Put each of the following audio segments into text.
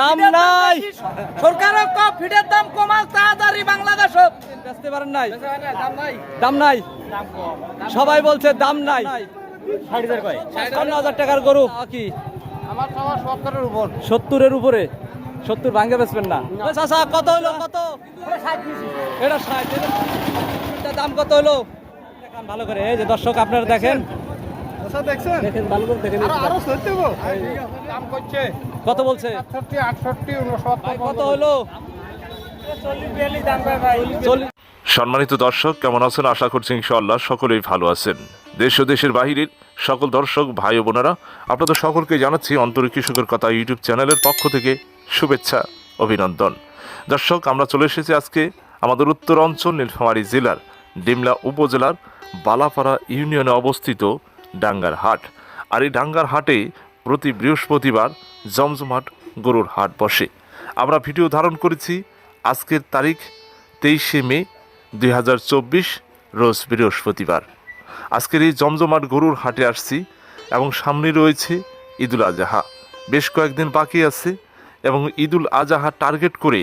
দাম নাই। বেশি। সরকারও কম ফিডের দাম কমাল তাড়াতাড়ি বাংলাদেশ বেচতে পারেন নাই। দাম নাই। সবাই বলছে দাম নাই। সাতান্ন হাজার টাকার গরু। কি? সত্তরের উপরে। সত্তর ভাঙ্গে বেচবেন না। এ কত হলো কত? এটা ষাট। দাম কত হলো? ভালো করে। এই যে দর্শক আপনারা দেখেন। দেখছেন? দেখেন ভালো করে দেখেন আরও সত্যি দাম করছে কত বলছে? কত হলো? দাম ভাই সম্মানিত দর্শক কেমন আছেন? আশা করছি ইনশাআল্লাহ সকলেই ভালো আছেন। দেশ ও দেশের বাহিরের সকল দর্শক ভাই ও বোনেরা আপনাদের সকলকে জানাচ্ছি অন্তরিক কৃষকের কথা ইউটিউব চ্যানেলের পক্ষ থেকে শুভেচ্ছা অভিনন্দন। দর্শক আমরা চলে এসেছি আজকে আমাদের উত্তর অঞ্চল নীলফামারী জেলার ডিমলা উপজেলার বালাপাড়া ইউনিয়নে অবস্থিত ডাঙ্গার হাট আর এই ডাঙ্গার হাটে প্রতি বৃহস্পতিবার জমজমাট গরুর হাট বসে। আমরা ভিডিও ধারণ করেছি আজকের তারিখ তেইশে মে দুই হাজার চব্বিশ, রোজ বৃহস্পতিবার। আজকের এই জমজমাট গরুর হাটে আসছি এবং সামনে রয়েছে ঈদুল আজহা। বেশ কয়েকদিন বাকি আছে এবং ঈদুল আজহা টার্গেট করে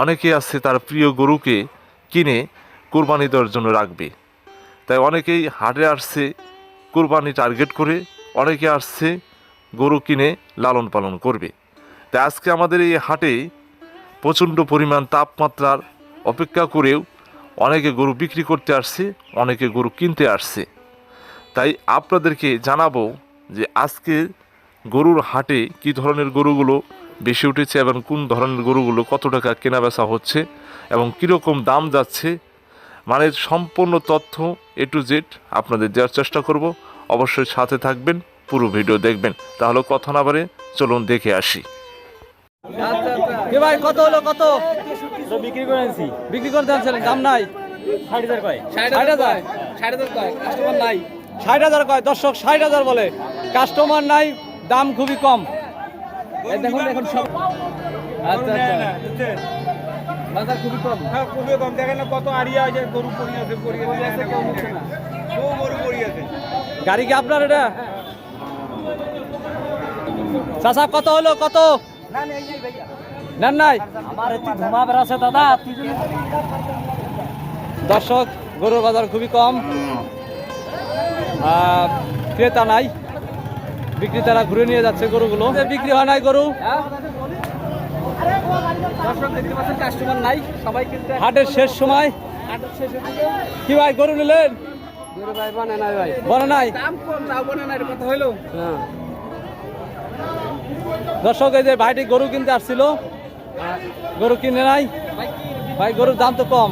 অনেকে আছে তার প্রিয় গরুকে কিনে কোরবানি দেওয়ার জন্য রাখবে। তাই অনেকেই হাটে আসছে কোরবানি টার্গেট করে অনেকে আসছে গরু কিনে লালন পালন করবে। তাই আজকে আমাদের এই হাটে প্রচণ্ড পরিমাণ তাপমাত্রার অপেক্ষা করেও অনেকে গরু বিক্রি করতে আসছে, অনেকে গরু কিনতে আসছে। তাই আপনাদেরকে জানাব যে আজকে গরুর হাটে কি ধরনের গরুগুলো বেশি উঠেছে এবং কোন ধরনের গরুগুলো কত টাকা কেনা বেচা হচ্ছে এবং কীরকম দাম যাচ্ছে মানে সম্পূর্ণ তথ্য এ টু জেড আপনাদের দেওয়ার চেষ্টা করব। অবশ্যই সাথে থাকবেন পুরো ভিডিও দেখবেন। তাহলে কথা না বাড়ে চলুন দেখে আসি। এ ভাই কত হলো কত? বিক্রি করে বিক্রি করতে আনছিলেন দাম নাই। ষাট হাজার কয়? ষাট হাজার ষাট হাজার কয় কাস্টমার নাই। ষাট হাজার কয়? দর্শক ষাট হাজার বলে। কাস্টমার নাই দাম খুবই কম। দেখুন দেখুন সব আচ্ছা আচ্ছা। বাজার খুবই কম। হ্যাঁ খুবই কম। দেখেন না কত আড়িয়া আছে গরু কেউ না। কেউ গাড়ি কি আপনার এটা? চাচা কত হলো কত? নেন নাই? আমার একটু দাদা দর্শক গরুর বাজার খুবই কম। আহ, ক্রেতা নাই। বিক্রেতারা ঘুরে নিয়ে যাচ্ছে গরুগুলো। বিক্রি হয় নাই গরু? দর্শক দেখতে পাচ্ছেন কাস্টমার নাই। সবাই কিনতে হাটের শেষ সময়। হাটের শেষে কি ভাই গরু নিলেন? গরু ভাই বানে নাই ভাই। বলে নাই? দাম কম তাও বনে নাই কথা হইল। হ্যাঁ। দর্শক এই যে ভাইটি গরু কিনতে আসছিল। গরু কিনে নাই। ভাই গরুর দাম তো কম।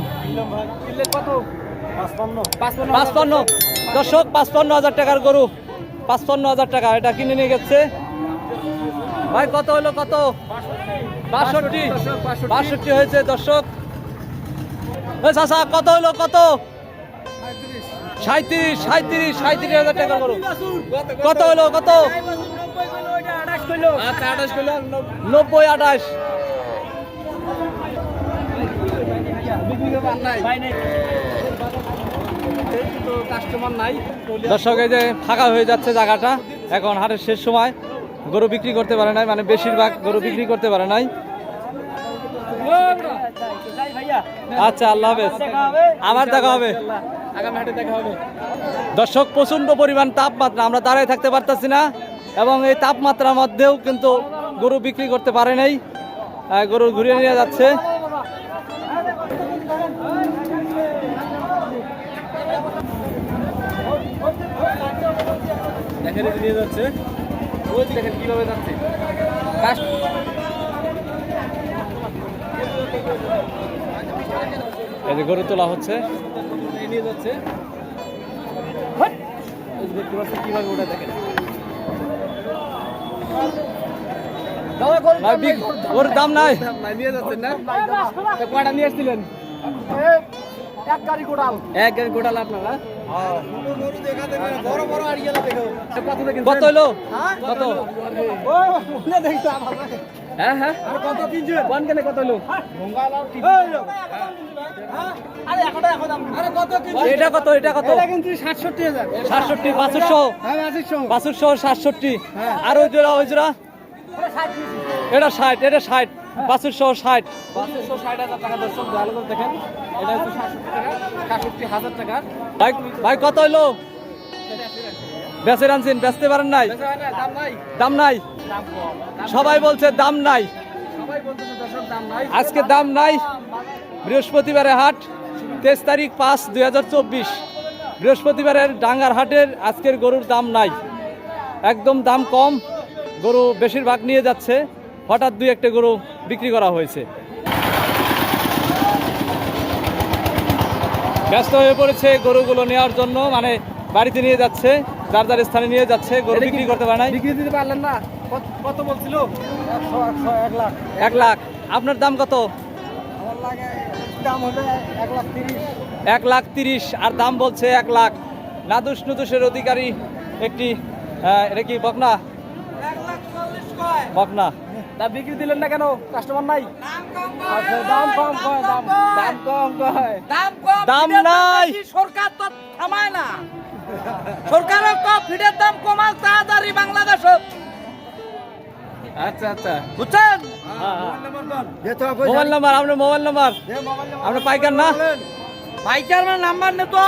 পাঁচপান্ন। দর্শক পাঁচপান্ন হাজার টাকার গরু। পাঁচপান্ন হাজার টাকা এটা কিনে নিয়ে গেছে। ভাই কত হলো কত? বাষট্টি বাষট্টি। হয়েছে দর্শক। চাচা কত হলো কত? সাঁত্রিশ সাঁত্রিশ সাঁত্রিশ হাজার টাকার গরু কত হলো কত? আচ্ছা আঠাশ নব্বই আঠাশ। কাস্টমার নাই দর্শক এই যে ফাঁকা হয়ে যাচ্ছে জায়গাটা। এখন হাটের শেষ সময়। গরু বিক্রি করতে পারে নাই মানে বেশিরভাগ গরু বিক্রি করতে পারে নাই। আচ্ছা আল্লাহ হাফেজ। আবার দেখা হবে। দর্শক প্রচণ্ড পরিমাণ তাপমাত্রা, আমরা দাঁড়ায় থাকতে পারতাছি না, এবং এই তাপমাত্রার মধ্যেও কিন্তু গরু বিক্রি করতে পারে নাই। গরু ঘুরিয়ে নিয়ে যাচ্ছে। নিয়ে যাচ্ছে। ওই দেখেন কীভাবে যাচ্ছে। এই যে গরু তোলা হচ্ছে। এই নিয়ে যাচ্ছে। দেখতে পাচ্ছেন কীভাবে ওটা দেখেন। গরুর দাম নাই। নাই, নিয়ে যাচ্ছেন না? কয়টা নিয়ে আসছিলেন? এক গাড়ি গোটাল এক গাড়ি গোটাল আপনারা? হ্যাঁ হ্যাঁ। এটা সাতষট্টি। আর ওই জোড়া ওই জোড়া? এটা ষাট এটা ষাট। সহ ষাট। ষাট হাজার টাকা দর্শক ভালো করে দেখেন। এটা হচ্ছে সাতষট্টি টাকা সাতষট্টি হাজার টাকা। ভাই ভাই কত হইল? বেচে আনছেন বেচতে পারেন নাই? দাম নাই। সবাই বলছে দাম নাই। সবাই দাম নাই। আজকে দাম নাই। বৃহস্পতিবারে হাট তেইশ তারিখ পাঁচ দুই হাজার চব্বিশ। বৃহস্পতিবারের ডাঙ্গার হাটের আজকের গরুর দাম নাই। একদম দাম কম গরু বেশিরভাগ নিয়ে যাচ্ছে। হঠাৎ দুই একটা গরু বিক্রি করা হয়েছে। ব্যস্ত হয়ে পড়েছে গরুগুলো নেওয়ার জন্য মানে বাড়িতে নিয়ে যাচ্ছে যার যার স্থানে নিয়ে যাচ্ছে গরু বিক্রি করতে পারে নাই। বিক্রি দিতে পারলেন না? কত- বলছিল? এক লাখ। এক লাখ। আপনার দাম কত? এক লাখ তিরিশ। আর দাম বলছে এক লাখ। নাদুস নুদুসের অধিকারী একটি এটা কি বকনা? বকনা। তা বিক্রি দিলেন না কেন? কাস্টমার নাই? আচ্ছা, দাম কম কয় দাম দাম কম কয়। দাম কম দাম নাই। সরকার তো থামায় না। সরকারের কম ফিডের দাম কমাল তাড়াতাড়ি বাংলাদেশ আচ্ছা আচ্ছা। বুঝছেন? মোবাইল নাম্বার আপনার মোবাইল নাম্বার? আপনার পাইকার না? নাম্বার নে তো।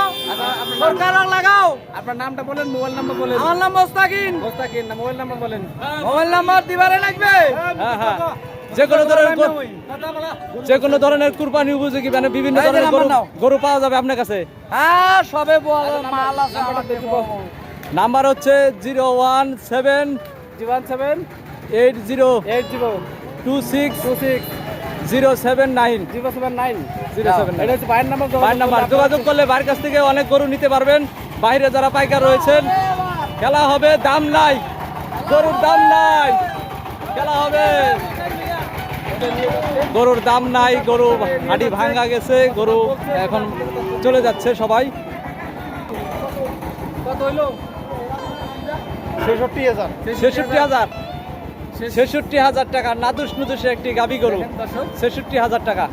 সরকার লাগাও। আপনার নামটা বলেন মোবাইল নাম্বার বলেন। আমার নাম মোস্তাকিন। মোস্তাকিন না মোবাইল নাম্বার বলেন। মোবাইল নাম্বার দিবারে লাগবে। হ্যাঁ হ্যাঁ। যে কোনো ধরনের গরু- যে কোনো ধরনের কুরবানি উপযোগী মানে বিভিন্ন ধরনের গরু পাওয়া যাবে আপনার কাছে। হ্যাঁ সবে মাল আছে। নাম্বার হচ্ছে zero one seven one seven eight zero eight zero two six two six zero seven nine. Zero seven nine. Zero seven এটা হচ্ছে ভাইয়ের নাম্বার ভাইয়ের নাম্বার। যোগাযোগ করলে ভাইয়ের কাছ থেকে অনেক গরু নিতে পারবেন। বাইরে যারা পাইকার রয়েছেন খেলা হবে দাম নাই। গরুর দাম নাই। খেলা হবে। গরুর দাম নাই গরু হাঁটি ভাঙ্গা গেছে গরু এখন চলে যাচ্ছে সবাই। ছেষট্টি হাজার। ছেষট্টি হাজার। ছেষট্টি হাজার টাকা নাদুস নুদুসে একটি গাবি গরু। ছেষট্টি হাজার টাকা।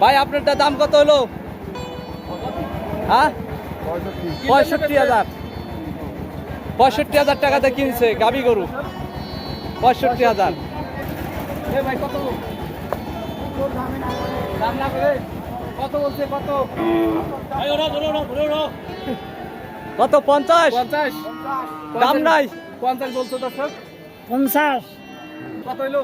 ভাই আপনারটা দাম কত হলো? হ্যাঁ? পঁয়ষট্টি হাজার। পঁয়ষট্টি হাজার টাকাতে কিনছে গাবি গরু। পঁয়ষট্টি হাজার। কত? বলছে কত? কত পঞ্চাশ? পঞ্চাশ। দাম নাই। পঞ্চাশ বলছো দর্শক। পঞ্চাশ। কত হইল?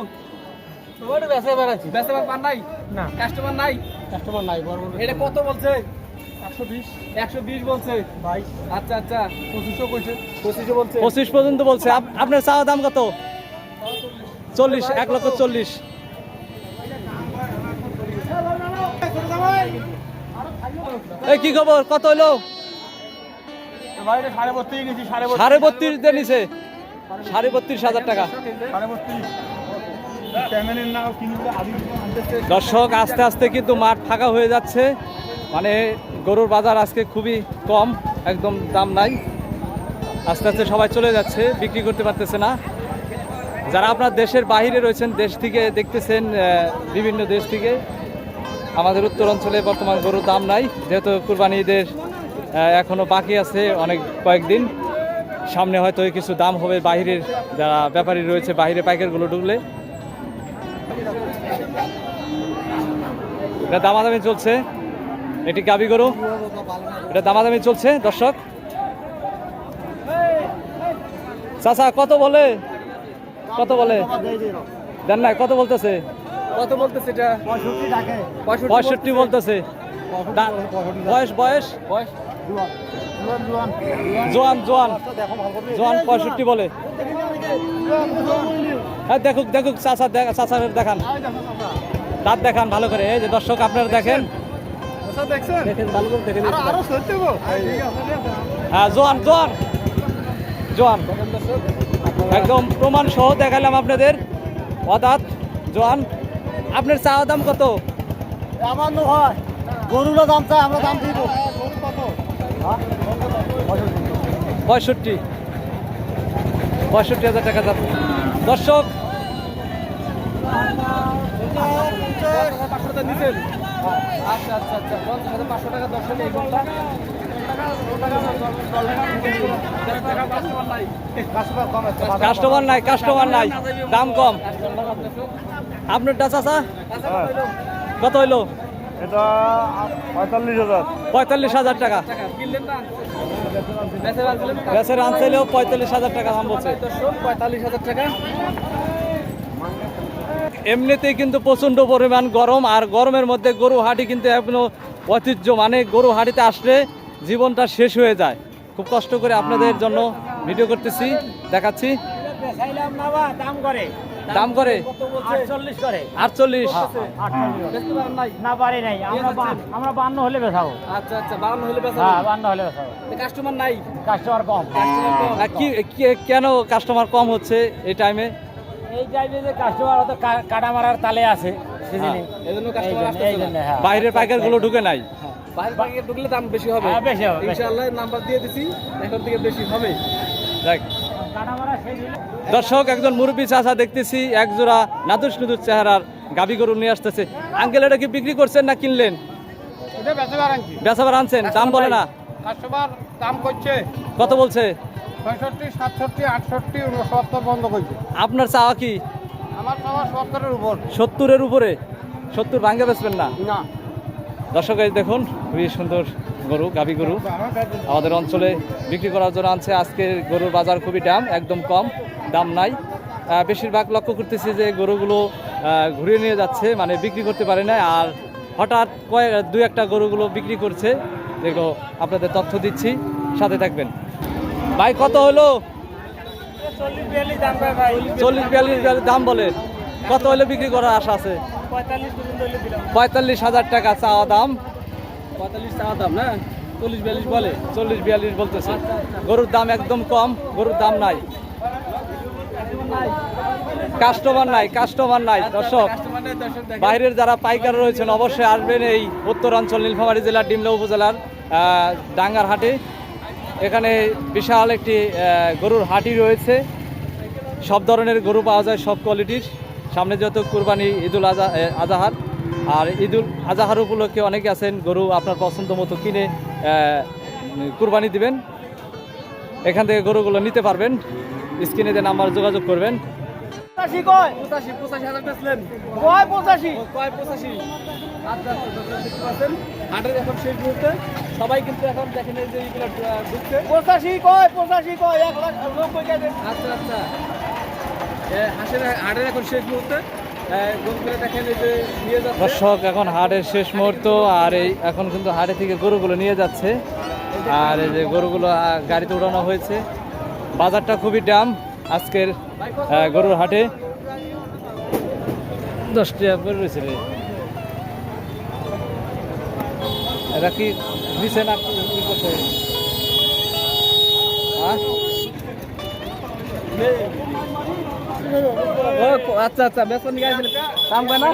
বেঁচে বেড়াচ্ছি বেচতে পার নাই? না। কাস্টমার নাই? কাস্টমার নাই এটা কত বলছে? একশো বিশ। একশো বিশ বলছে। ভাই আচ্ছা আচ্ছা। পঁচিশশো কইছে। পঁচিশশো বলছে। পঁচিশ পর্যন্ত বলছে। আপ- আপনার চাওয়া দাম কত? চল্লিশ এক লক্ষ চল্লিশ। এই কি খবর? কত হইল? সাড়ে বত্রিশ সাড়ে সাড়ে বত্রিশ দিয়ে নিছে। সাড়ে বত্রিশ হাজার টাকা। দর্শক আস্তে আস্তে কিন্তু মাঠ ফাঁকা হয়ে যাচ্ছে। মানে গরুর বাজার আজকে খুবই কম একদম দাম নাই। আস্তে আস্তে সবাই চলে যাচ্ছে বিক্রি করতে পারতেছে না। যারা আপনার দেশের বাইরে রয়েছেন দেশ থেকে দেখতেছেন বিভিন্ন দেশ থেকে আমাদের উত্তর অঞ্চলে বর্তমান গরুর দাম নাই। যেহেতু কুরবানি ঈদের আহ, এখনও বাকি আছে অনেক কয়েকদিন। সামনে হয়তো কিছু দাম হবে বাইরের যারা ব্যাপারী রয়েছে বাইরে পাইকারগুলো ঢুকলে। এটা দামাদামি চলছে। এটি গাবি গরু। এটা দামাদামি চলছে দর্শক। চাচা কত বলে? কত বলে? দেন না কত বলতেছে? কত বলতেছে এটা? পঁয়ষট্টি বলতেছে। বয়স বয়স? বয়স? জোয়ান জোয়ান। জোয়ান পঁয়ষট্টি বলে। হ্যাঁ দেখুক দেখুক চাচা দেখ- চাচার দেখান। দাঁত দেখান ভালো করে। এই যে দর্শক আপনারা দেখেন। দেখছেন দেখেন ভালো করে দেখেন। আরও সত্যি গো হ্যাঁ জোয়ান জোয়ান। জোয়ান। একদম প্রমাণ সহ দেখালাম আপনাদের। অদাত জোয়ান। আপনার চাওয়া দাম কত? আমার হয়। গরুরও দাম চাই, আমরা দাম দিব। পঁয়ষট্টি। পঁয়ষট্টি হাজার টাকা দাম। দর্শক আচ্ছা আচ্ছা আচ্ছা কাস্টমার নাই কাস্টমার নাই, দাম কম। আপনারটা চাচা? কত হইল? পঁয়তাল্লিশ হাজার। টাকা। পঁয়তাল্লিশ হাজার টাকা এমনিতেই কিন্তু প্রচণ্ড পরিমাণ গরম, আর গরমের মধ্যে গরু হাঁটি কিন্তু এখনও ঐতিহ্য মানে গরু হাঁটিতে আসলে জীবনটা শেষ হয়ে যায়। খুব কষ্ট করে আপনাদের জন্য ভিডিও করতেছি, দেখাচ্ছি। দাম করে। দাম করে? আটচল্লিশ করে। আটচল্লিশ? না পারি নাই। আমরা আমরা বান্ন হলে আচ্ছা আচ্ছা হলে হ্যাঁ বান্ন হলে বেসাবো কাস্টমার নাই? কাস্টমার কম। কি কি- কেন কাস্টমার কম হচ্ছে এই টাইমে এই টাইমে যে কাস্টমার কাটা মারার তালে আছে হ্যাঁ। বাইরের পাইকারগুলো ঢুকে নাই? বাইরে বাইরে ঢুকলে দাম বেশি হবে। হ্যাঁ, বেশি হবে, বেশি। ইনশাআল্লাহ নাম্বার দিয়ে দিছি এখন থেকে বেশি হবে। দেখ দর্শক একজন মুরব্বী চাষা দেখতেছি এক জোড়া নাদুস নুদুস চেহারার গাবি গরু নিয়ে আসতেছে। আঙ্কেল এটা কি বিক্রি করছেন না কিনলেন? এটা বেচাবার আনছেন দাম বলে না? দাম করছে। কত বলছে? পঁয়ষট্টি সাতষট্টি আটষট্টি উনসত্তর বন্ধ করছে। আপনার চাওয়া কি? আমার সবার সত্তরের উপর। সত্তরের উপরে? সত্তর ভাঙ্গে বেচবেন না? না। দর্শক দেখুন খুবই সুন্দর গরু গাভী গরু। আমাদের অঞ্চলে বিক্রি করার জন্য আনছে আজকের গরুর বাজার খুবই দাম একদম কম দাম নাই। বেশিরভাগ লক্ষ্য করতেছি যে গরুগুলো ঘুরিয়ে নিয়ে যাচ্ছে মানে বিক্রি করতে পারে না আর হঠাৎ কয়েক দু একটা গরুগুলো বিক্রি করছে। যেগুলো আপনাদের তথ্য দিচ্ছি সাথে থাকবেন। ভাই কত হলো? চল্লিশ বিয়াল্লিশ দাম বলে। কত হলে বিক্রি করার আশা আছে? পঁয়তাল্লিশ হাজার টাকা চাওয়া দাম। পঁয়তাল্লিশ টাকা দাম না? চল্লিশ বিয়াল্লিশ বলে? চল্লিশ বিয়াল্লিশ বলতেছে। গরুর দাম একদম কম গরুর দাম নাই। কাস্টমার নাই কাস্টমার নাই দর্শক। বাইরের যারা পাইকার রয়েছেন অবশ্যই আসবেন এই উত্তরাঞ্চল নীলফামারী জেলার ডিমলা উপজেলার ডাঙ্গার হাটে এখানে বিশাল একটি গরুর হাটি রয়েছে। সব ধরনের গরু পাওয়া যায় সব কোয়ালিটির। সামনে যত কুরবানি ঈদুল আজহা এ, আজাহার আর ঈদুল আজাহার উপলক্ষে অনেকে আছেন গরু আপনার পছন্দ মতো কিনে কুরবানি দিবেন। এখান থেকে গরুগুলো নিতে পারবেন। স্ক্রিনে যে নাম্বার যোগাযোগ করবেন। আচ্ছা আচ্ছা, হাটের এখন শেষ মুহূর্তে। সবাই কিন্তু এখন দেখেন এই যে এইগুলো আহ, ঢুকছে পঁচাশি কয় পঁচাশি কয় এক লাখ নব্বই আচ্ছা আচ্ছা। হাঁসের হাটের এখন শেষ মুহূর্তে। দর্শক এখন হাটের শেষ মুহূর্ত আর এই এখন কিন্তু হাটে থেকে গরুগুলো নিয়ে যাচ্ছে। আর এই যে গরুগুলো গাড়িতে উড়ানো হয়েছে। বাজারটা খুবই দাম আজকের গরুর হাটে। দশ টাকা করে রয়েছে রে। এরা কি দিছে না হ্যাঁ? ও, আচ্ছা আচ্ছা নিয়ে আসলে। দাম না?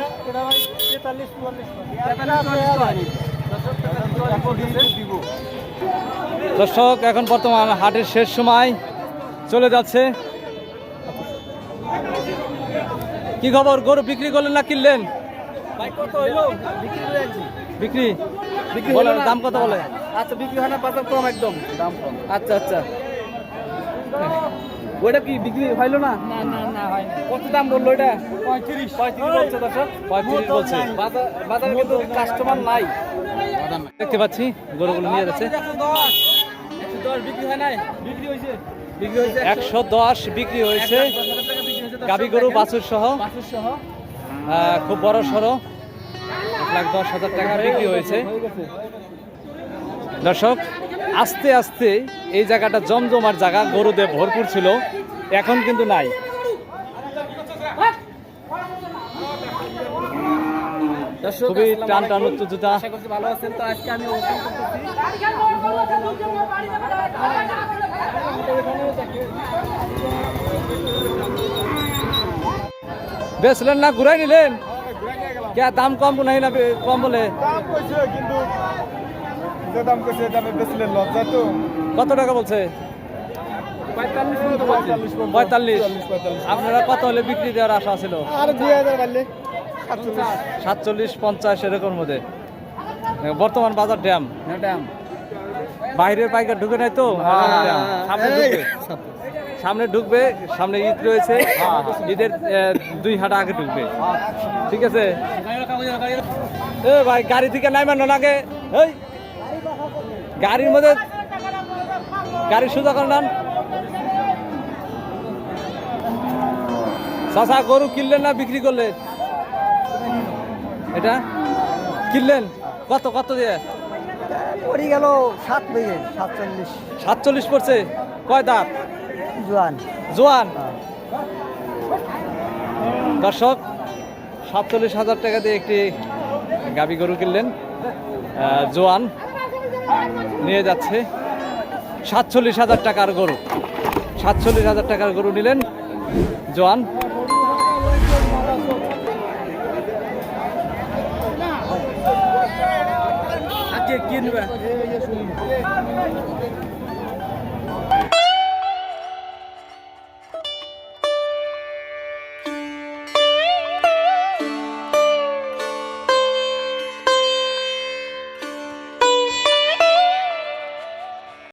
দর্শক এখন বর্তমান হাটের শেষ সময়। চলে যাচ্ছে। কি খবর? গরু বিক্রি করলেন না কিনলেন? ভাই কত হইল? বিক্রি বিক্রি? বিক্রি বলে না? দাম কত বলে? আচ্ছা বিক্রি হয় না বাজার কম একদম। দাম কম আচ্ছা আচ্ছা। ওইটা কি বিক্রি হইল না কত দাম বলল এটা? পঁয়ত্রিশ। পঁয়ত্রিশ বলছে দর্শক। পঁয়ত্রিশ বলছে। বাজারে কিন্তু কাস্টমার নাই। দেখতে পাচ্ছি গরুগুলো নিয়ে যাচ্ছে। একশো দশ। বিক্রি হয় নাই? বিক্রি হয়েছে। বিক্রি হয়েছে একশো দশ বিক্রি হয়েছে। গাবি গরু বাছুর সহ বাছুর সহ আহ, খুব বড় সড়ো। এক লাখ দশ হাজার টাকা বিক্রি হয়েছে। হয়ে দর্শক আস্তে আস্তে এই জায়গাটা জমজমার জায়গা। গরুদের ভরপুর ছিল এখন কিন্তু নাই। খুবই টান টান। উত্তেজিতা আশা ভালো আছেন তো আজকে আমি বেচলেন না ঘুরাই নিলেন? কে দাম কম নাই না বে- কম বলে? দাম কইছে কিন্তু যে দাম কইছে দামে বেচলেন লজ্জা তো। কত টাকা বলছে? পঁয়তাল্লিশ আপনারা কত হলে বিক্রি দেওয়ার আশা ছিল? আর দুই হাজার সাতচল্লিশ পঞ্চাশ এরকম মধ্যে। বর্তমান বাজার ড্যাম। ম্যাডাম বাইরের পাইকার ঢুকে নাই তো? সামনে ঢুকবে? সামনে ঢুকবে সামনে ঈদ রয়েছে। ঈদের দুই হাঁটা আগে ঢুকবে। ঠিক আছে? এ ভাই গাড়ি থেকে নাইমান না আগে। এই। গাড়ির মধ্যে গাড়ি সোজা করে নেন চাষা গরু কিনলেন না বিক্রি করলেন? এটা? কিনলেন? কত কত দিয়ে? পড়ে গেল সাত বেগে সাতচল্লিশ। সাতচল্লিশ পড়ছে। কয় দাঁত? জোয়ান। জোয়ান? দর্শক সাতচল্লিশ হাজার টাকা দিয়ে একটি গাবি গরু কিনলেন। জোয়ান নিয়ে যাচ্ছে। সাতচল্লিশ হাজার টাকার গরু। সাতচল্লিশ হাজার টাকার গরু নিলেন জোয়ান। কে কিনবে?